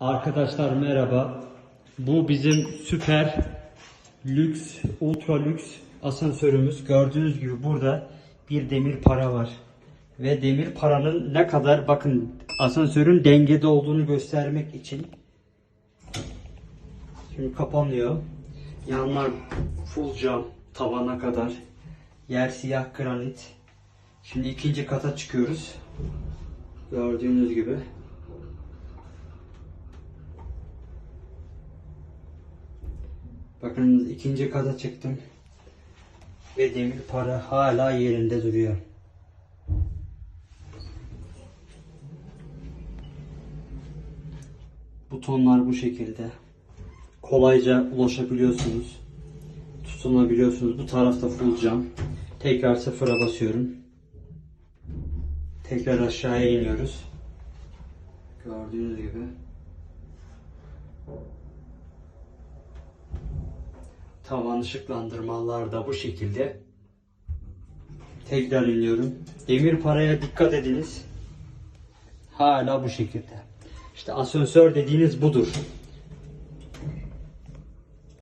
Arkadaşlar merhaba. Bu bizim süper lüks, ultra lüks asansörümüz. Gördüğünüz gibi burada bir demir para var. Ve demir paranın ne kadar bakın asansörün dengede olduğunu göstermek için Şimdi kapanıyor. Yanlar full cam tavana kadar. Yer siyah granit. Şimdi ikinci kata çıkıyoruz. Gördüğünüz gibi. Bakın ikinci kata çıktım. Ve demir para hala yerinde duruyor. Butonlar bu şekilde. Kolayca ulaşabiliyorsunuz. Tutunabiliyorsunuz. Bu tarafta full cam. Tekrar sıfıra basıyorum. Tekrar aşağıya iniyoruz. Gördüğünüz gibi. Tavan ışıklandırmalar da bu şekilde. Tekrar iniyorum. Demir paraya dikkat ediniz. Hala bu şekilde. İşte asansör dediğiniz budur.